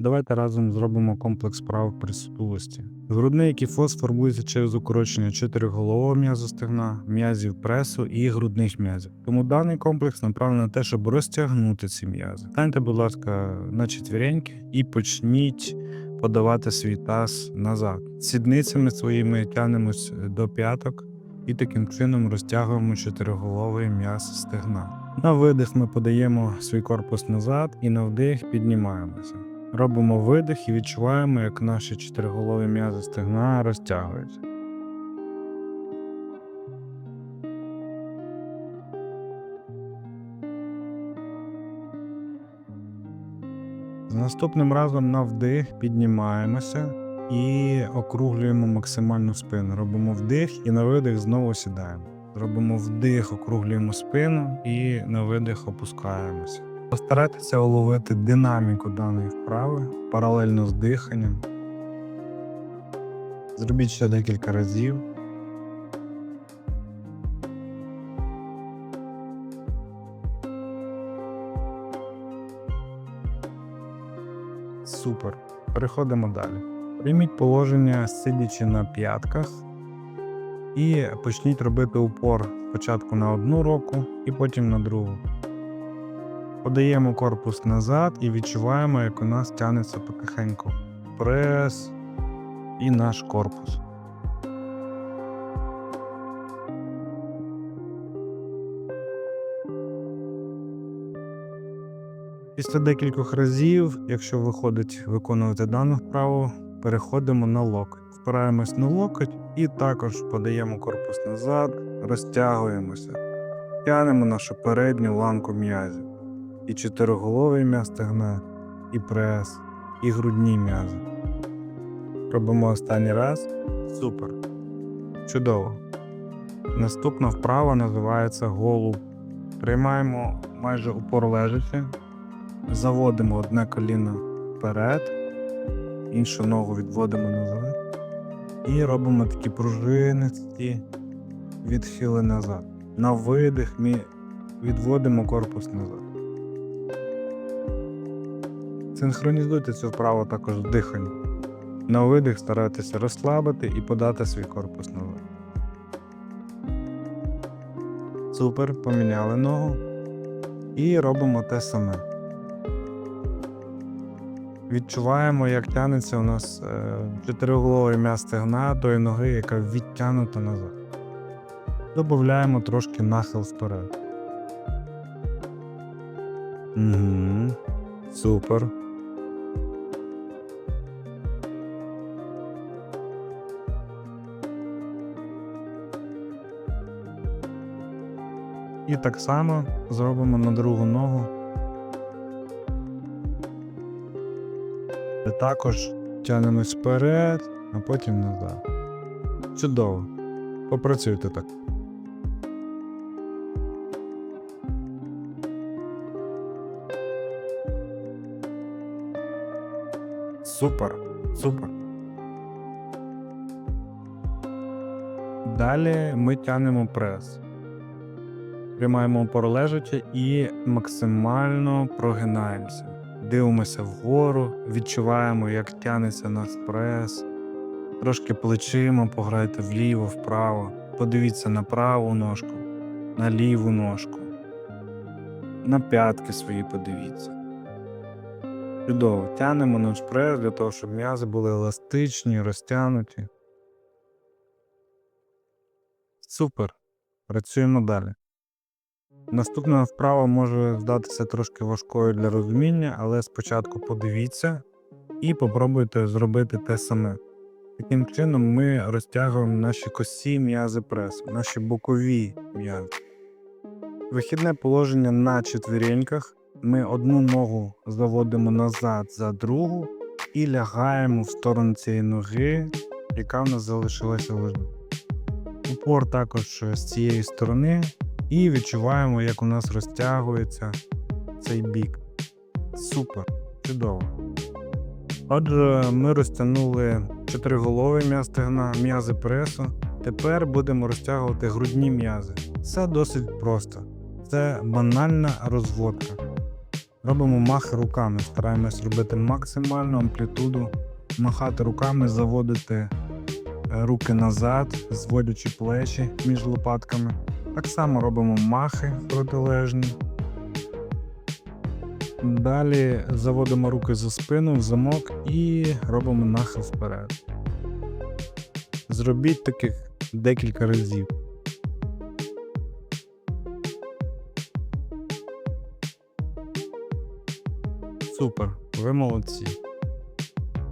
Давайте разом зробимо комплекс вправ при сутулості. Грудний кіфоз формується через укорочення чотириголового м'язу стегна, м'язів пресу і грудних м'язів. Тому даний комплекс направлений на те, щоб розтягнути ці м'язи. Станьте, будь ласка, на четвіреньки і почніть подавати свій таз назад. Сідницями своїми тягнемось до п'яток і таким чином розтягуємо чотириголовий м'яз стегна. На видих ми подаємо свій корпус назад і на вдих піднімаємося. Робимо видих і відчуваємо, як наші чотириголові м'язи стегна розтягуються. З наступним разом на вдих піднімаємося і округлюємо максимально спину. Робимо вдих і на видих знову сідаємо. Робимо вдих, округлюємо спину і на видих опускаємося. Постарайтеся уловити динаміку даної вправи паралельно з диханням. Зробіть ще декілька разів. Супер. Переходимо далі. Прийміть положення, сидячи на п'ятках, і почніть робити упор спочатку на одну руку і потім на другу. Подаємо корпус назад і відчуваємо, як у нас тягнеться потихеньку прес і наш корпус. Після декількох разів, якщо виходить виконувати дану вправу, переходимо на локоть. Впираємось на локоть і також подаємо корпус назад, розтягуємося, тягнемо нашу передню ланку м'язів. І чотириголовий м'яз стегна, і прес, і грудні м'язи. Робимо останній раз. Супер. Чудово. Наступна вправа називається голуб. Тримаємо майже упор лежачи. Заводимо одне коліно вперед, іншу ногу відводимо назад. І робимо такі пружинисті відхили назад. На видих ми відводимо корпус назад. Синхронізуйте цю вправу також з диханням. На видих старайтеся розслабити і подати свій корпус назад. Супер, поміняли ногу. І робимо те саме. Відчуваємо, як тягнеться у нас е, чотириголовий м'яз стегна тої ноги, яка відтягнута назад. Добавляємо трошки нахил вперед. Угу. Супер. Так само зробимо на другу ногу. Також тягнемось вперед, а потім назад. Чудово. Попрацюйте так. Супер, супер. Далі ми тягнемо прес. Тримаємо опору лежачи і максимально прогинаємося. Дивимося вгору, відчуваємо, як тягнеться наш прес. Трошки плечима пограйте вліво, вправо. Подивіться на праву ножку, на ліву ножку. На п'ятки свої подивіться. Чудово. Тянемо наш прес для того, щоб м'язи були еластичні, розтягнуті. Супер. Працюємо далі. Наступна вправа може здатися трошки важкою для розуміння, але спочатку подивіться і попробуйте зробити те саме. Таким чином ми розтягуємо наші косі м'язи пресу, наші бокові м'язи. Вихідне положення на четвіреньках. Ми одну ногу заводимо назад за другу і лягаємо в сторону цієї ноги, яка в нас залишилася лежати. Упор також з цієї сторони. І відчуваємо, як у нас розтягується цей бік. Супер, чудово. Отже, ми розтягнули чотириголовий м'яз стегна, м'язи пресу. Тепер будемо розтягувати грудні м'язи. Це досить просто. Це банальна розводка. Робимо махи руками, стараємось робити максимальну амплітуду, махати руками, заводити е, руки назад, зводячи плечі між лопатками. Так само робимо махи протилежні. Далі заводимо руки за спину в замок і робимо нахил вперед. Зробіть таких декілька разів. Супер, ви молодці.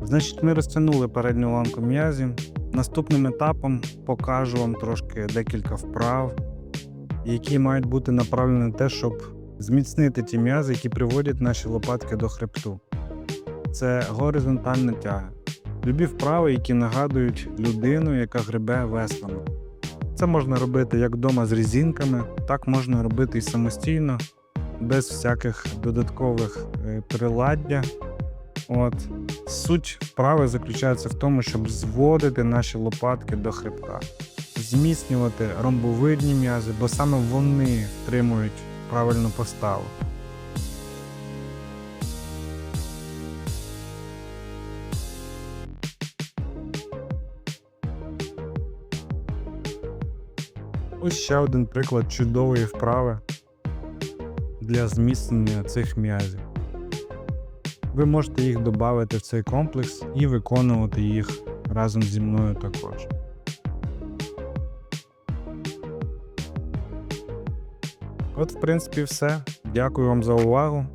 Значить, ми розтягнули передню ланку м'язів. Наступним етапом покажу вам трошки декілька вправ, які мають бути направлені на те, щоб зміцнити ті м'язи, які приводять наші лопатки до хребту. Це горизонтальна тяга. Любі вправи, які нагадують людину, яка гребе веслами. Це можна робити як вдома з резинками, так можна робити і самостійно, без всяких додаткових е, приладдя. От. Суть вправи заключається в тому, щоб зводити наші лопатки до хребта, зміцнювати ромбовидні м'язи, бо саме вони тримують правильну поставу. Ось ще один приклад чудової вправи для зміцнення цих м'язів. Ви можете їх додати в цей комплекс і виконувати їх разом зі мною також. От, в принципі, все. Дякую вам за увагу.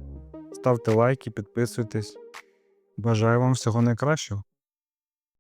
Ставте лайки, підписуйтесь. Бажаю вам всього найкращого.